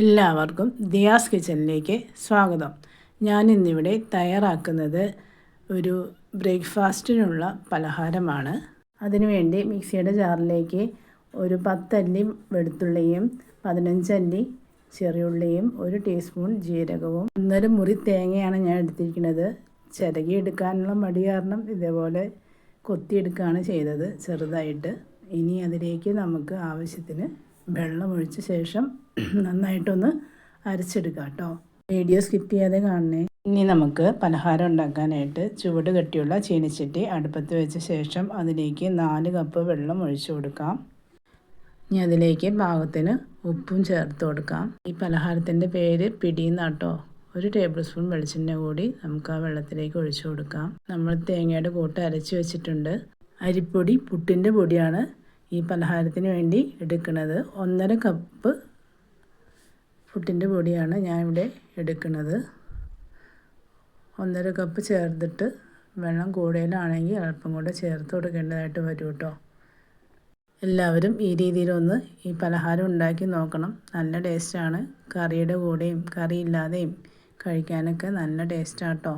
എല്ലാവർക്കും ദിയാസ് കിച്ചണിലേക്ക് സ്വാഗതം. ഞാൻ ഇന്നിവിടെ തയ്യാറാക്കുന്നത് ഒരു ബ്രേക്ക്ഫാസ്റ്റിനുള്ള പലഹാരമാണ്. അതിനുവേണ്ടി മിക്സിയുടെ ജാറിലേക്ക് ഒരു പത്തല്ലി വെളുത്തുള്ളിയും പതിനഞ്ചല്ലി ചെറിയുള്ളിയും ഒരു ടീസ്പൂൺ ജീരകവും ഒന്നര മുറി തേങ്ങയാണ് ഞാൻ എടുത്തിരിക്കുന്നത്. ചിരകി എടുക്കാനുള്ള മടി കാരണം ഇതേപോലെ കൊത്തിയെടുക്കുകയാണ് ചെയ്തത് ചെറുതായിട്ട്. ഇനി അതിലേക്ക് നമുക്ക് ആവശ്യത്തിന് വെള്ളം ഒഴിച്ച ശേഷം നന്നായിട്ടൊന്ന് അരച്ചെടുക്കാം കേട്ടോ. വീഡിയോ സ്കിപ്പ് ചെയ്യാതെ കാണണേ. ഇനി നമുക്ക് പലഹാരം ഉണ്ടാക്കാനായിട്ട് ചുവട് കെട്ടിയുള്ള ചീനിച്ചട്ടി അടുപ്പത്ത് വെച്ച ശേഷം അതിലേക്ക് നാല് കപ്പ് വെള്ളം ഒഴിച്ചു കൊടുക്കാം. ഇനി അതിലേക്ക് പാകത്തിന് ഉപ്പും ചേർത്ത് കൊടുക്കാം. ഈ പലഹാരത്തിന്റെ പേര് പിടിയെന്നാട്ടോ ഒരു ടേബിൾ സ്പൂൺ വെളിച്ചെണ്ണ കൂടി നമുക്ക് ആ വെള്ളത്തിലേക്ക് ഒഴിച്ചു കൊടുക്കാം. നമ്മൾ തേങ്ങയുടെ കൂട്ട് അരച്ച് വെച്ചിട്ടുണ്ട്. അരിപ്പൊടി പുട്ടിന്റെ പൊടിയാണ് ഈ പലഹാരത്തിന് വേണ്ടി എടുക്കുന്നത്. ഒന്നര കപ്പ് പുട്ടിന്റെ പൊടിയാണ് ഞാൻ ഞാനിവിടെ എടുക്കുന്നത്. ഒന്നര കപ്പ് ചേർത്തിട്ട് വെള്ളം കൂടുതലാണെങ്കിൽ അല്പം കൂടെ ചേർത്ത് കൊടുക്കേണ്ടതായിട്ട് വരും കേട്ടോ എല്ലാവരും ഈ രീതിയിലൊന്ന് ഈ പലഹാരം ഉണ്ടാക്കി നോക്കണം. നല്ല ടേസ്റ്റാണ് കറിയുടെ കൂടെയും കറി ഇല്ലാതെയും കഴിക്കാനൊക്കെ നല്ല ടേസ്റ്റാണ് കേട്ടോ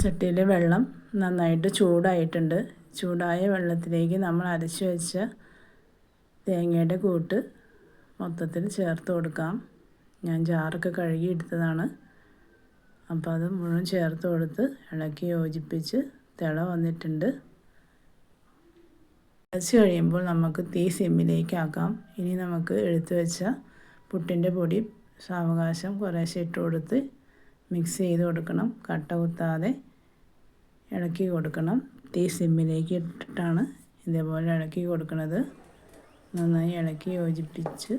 ചട്ടിയിലെ വെള്ളം നന്നായിട്ട് ചൂടായിട്ടുണ്ട്. ചൂടായ വെള്ളത്തിലേക്ക് നമ്മൾ അരച്ച് വെച്ച തേങ്ങയുടെ കൂട്ട് മൊത്തത്തിൽ ചേർത്ത് കൊടുക്കാം. ഞാൻ ജാറൊക്കെ കഴുകി എടുത്തതാണ്. അപ്പോൾ അത് മുഴുവൻ ചേർത്ത് കൊടുത്ത് ഇളക്കി യോജിപ്പിച്ച് തിള വന്നിട്ടുണ്ട്. അരച്ച് കഴിയുമ്പോൾ നമുക്ക് തീ സിമ്മിലേക്ക് ആക്കാം. ഇനി നമുക്ക് എടുത്തു വെച്ച പുട്ടിന്റെ പൊടി സാവകാശം കുറേശ്ശെ ഇട്ട് കൊടുത്ത് മിക്സ് ചെയ്ത് കൊടുക്കണം. കട്ട കുത്താതെ ഇളക്കി കൊടുക്കണം. തീ സിമ്മിലേക്ക് ഇട്ടിട്ടാണ് ഇതേപോലെ ഇളക്കി കൊടുക്കുന്നത് നന്നായി ഇളക്കി യോജിപ്പിച്ച്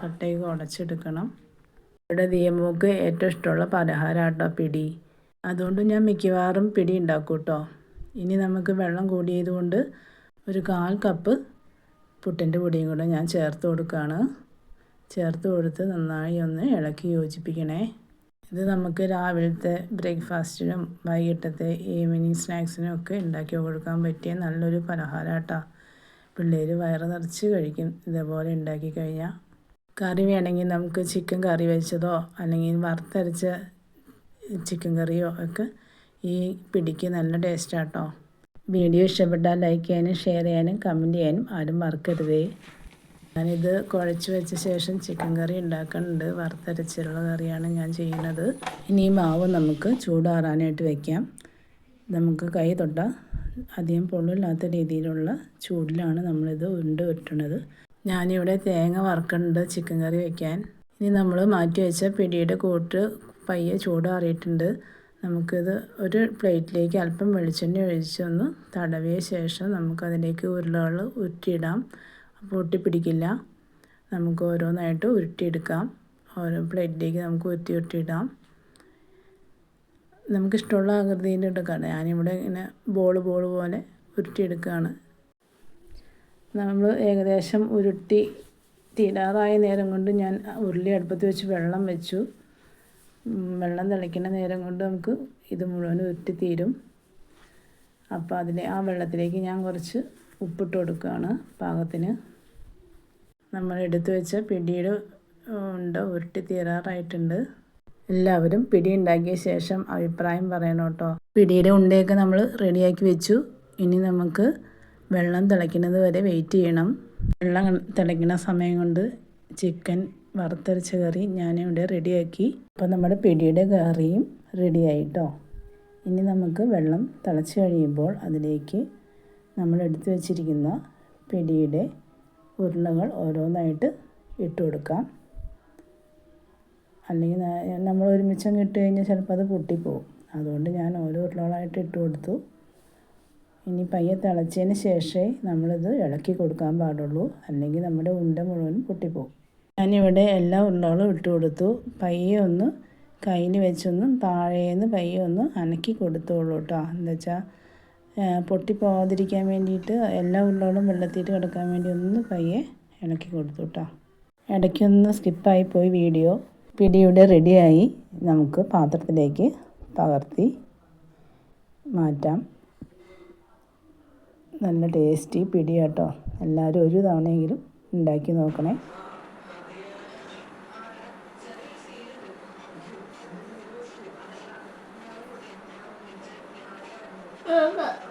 കട്ടയൊക്കെ ഉടച്ചെടുക്കണം. ഇവിടെ ദിയമോക്ക് ഏറ്റവും ഇഷ്ടമുള്ള പലഹാരമാട്ടോ പിടി. അതുകൊണ്ട് ഞാൻ മിക്കവാറും പിടി ഉണ്ടാക്കും കേട്ടോ ഇനി നമുക്ക് വെള്ളം കൂടിയതുകൊണ്ട് ഒരു കാൽ കപ്പ് പുട്ടിന്റെ പൊടിയും കൂടെ ഞാൻ ചേർത്ത് കൊടുക്കുകയാണ് ചേർത്ത് കൊടുത്ത് നന്നായി ഒന്ന് ഇളക്കി യോജിപ്പിക്കണേ. ഇത് നമുക്ക് രാവിലത്തെ ബ്രേക്ക്ഫാസ്റ്റിനും വൈകിട്ടത്തെ ഈവനിങ് സ്നാക്സിനും ഒക്കെ ഉണ്ടാക്കി കൊടുക്കാൻ പറ്റിയ നല്ലൊരു പലഹാരമാട്ടോ. പിള്ളേർ വയറ് നിറച്ച് കഴിക്കും ഇതേപോലെ ഉണ്ടാക്കി കഴിഞ്ഞാൽ കറി വേണമെങ്കിൽ നമുക്ക് ചിക്കൻ കറി വെച്ചതോ അല്ലെങ്കിൽ വറുത്തരച്ച ചിക്കൻ കറിയോ ഒക്കെ ഈ പിടിക്ക് നല്ല ടേസ്റ്റാട്ടോ വീഡിയോ ഇഷ്ടപ്പെട്ടാൽ ലൈക്ക് ചെയ്യാനും ഷെയർ ചെയ്യാനും കമന്റ് ചെയ്യാനും ആരും മറക്കരുതേ. ഞാനിത് കുഴച്ച് വെച്ച ശേഷം ചിക്കൻ കറി ഉണ്ടാക്കുന്നുണ്ട് വറുത്തരച്ചുള്ള കറിയാണ് ഞാൻ ചെയ്യുന്നത്. ഇനി മാവ് നമുക്ക് ചൂടാറാനായിട്ട് വയ്ക്കാം നമുക്ക് കൈ തൊട്ടാൽ അധികം പൊള്ളില്ലാത്ത രീതിയിലുള്ള ചൂടിലാണ് നമ്മളിത് ഉരുണ്ട് വെട്ടണത് ഞാനിവിടെ തേങ്ങ വറുക്കുന്നുണ്ട് ചിക്കൻ കറി വയ്ക്കാൻ ഇനി നമ്മൾ മാറ്റി വെച്ച പിടിയുടെ കൂട്ട് പയ്യെ ചൂടാറിയിട്ടുണ്ട്. നമുക്കിത് ഒരു പ്ലേറ്റിലേക്ക് അല്പം വെളിച്ചെണ്ണ ഒഴിച്ചൊന്ന് തടവിയ ശേഷം നമുക്കതിലേക്ക് ഉരുളകൾ ഉരുട്ടിയിടാം. അപ്പോൾ ഒട്ടിപ്പിടിക്കില്ല നമുക്ക് ഓരോന്നായിട്ട് ഉരുട്ടിയെടുക്കാം. ഓരോ പ്ലേറ്റിലേക്ക് നമുക്ക് ഉരുട്ടി ഉരുട്ടിയിടാം. നമുക്കിഷ്ടമുള്ള ആകൃതിയിൽ എടുക്കാം ഞാനിവിടെ ഇങ്ങനെ ബോൾ ബോൾ പോലെ ഉരുട്ടിയെടുക്കുകയാണ്. നമ്മൾ ഏകദേശം ഉരുട്ടി തീരാറായ നേരം കൊണ്ട് ഞാൻ ഉരുളി അടുപ്പത്ത് വെച്ച് വെള്ളം വെച്ചു. വെള്ളം തിളയ്ക്കുന്ന നേരം കൊണ്ട് നമുക്ക് ഇത് മുഴുവൻ ഉരുട്ടി തീരും. അപ്പോൾ അതിനെ ആ വെള്ളത്തിലേക്ക് ഞാൻ കുറച്ച് ഉപ്പിട്ട് കൊടുക്കുകയാണ് പാകത്തിന്. നമ്മൾ എടുത്തു വെച്ച പിടിയുടെ ഉണ്ട് ഉരുട്ടി തീരാറായിട്ടുണ്ട്. എല്ലാവരും പിടി ഉണ്ടാക്കിയ ശേഷം അഭിപ്രായം പറയണം കേട്ടോ. പിടിയുടെ ഉണ്ടയൊക്കെ നമ്മൾ റെഡിയാക്കി വെച്ചു. ഇനി നമുക്ക് വെള്ളം തിളയ്ക്കുന്നത് വരെ വെയിറ്റ് ചെയ്യണം. വെള്ളം തിളയ്ക്കുന്ന സമയം കൊണ്ട് ചിക്കൻ വറുത്തരച്ച കറി ഞാനിവിടെ റെഡിയാക്കി. അപ്പോൾ നമ്മുടെ പിടിയുടെ കറിയും റെഡിയായി കേട്ടോ ഇനി നമുക്ക് വെള്ളം തിളച്ച് കഴിയുമ്പോൾ അതിലേക്ക് നമ്മൾ എടുത്തു വച്ചിരിക്കുന്ന പിടിയുടെ ഉരുളകൾ ഓരോന്നായിട്ട് ഇട്ട് കൊടുക്കാം. അല്ലെങ്കിൽ നമ്മൾ ഒരുമിച്ചങ്ങ് ഇട്ട് കഴിഞ്ഞാൽ ചിലപ്പോൾ അത് പൊട്ടിപ്പോവും. അതുകൊണ്ട് ഞാൻ ഓരോ ഉരുളകളായിട്ട് ഇട്ട് കൊടുത്തു. ഇനി പയ്യെ തിളച്ചതിന് ശേഷമേ നമ്മളിത് ഇളക്കി കൊടുക്കാൻ പാടുള്ളൂ. അല്ലെങ്കിൽ നമ്മുടെ ഉണ്ട മുഴുവൻ പൊട്ടിപ്പോവും. ഞാനിവിടെ എല്ലാ ഉരുളകളും ഇട്ട് കൊടുത്തു. പയ്യെ ഒന്ന് കയ്യിൽ വെച്ചൊന്ന് താഴേന്ന് പയ്യെ ഒന്ന് അനക്കി കൊടുത്തോളൂ കേട്ടോ. എന്താ വെച്ചാൽ പൊട്ടിപ്പോകാതിരിക്കാൻ വേണ്ടിയിട്ട് എല്ലാ ഉരുളകളും വെള്ളത്തിയിട്ട് കിടക്കാൻ വേണ്ടി ഒന്ന് പയ്യെ ഇളക്കി കൊടുത്തു കേട്ടോ. ഇടയ്ക്കൊന്ന് സ്കിപ്പായി പോയി വീഡിയോ. പിടിയുടെ റെഡിയായി നമുക്ക് പാത്രത്തിലേക്ക് പകർത്തി മാറ്റാം. നല്ല ടേസ്റ്റി പിടി കേട്ടോ എല്ലാവരും ഒരു തവണയെങ്കിലും ഉണ്ടാക്കി നോക്കണേ. Yeah.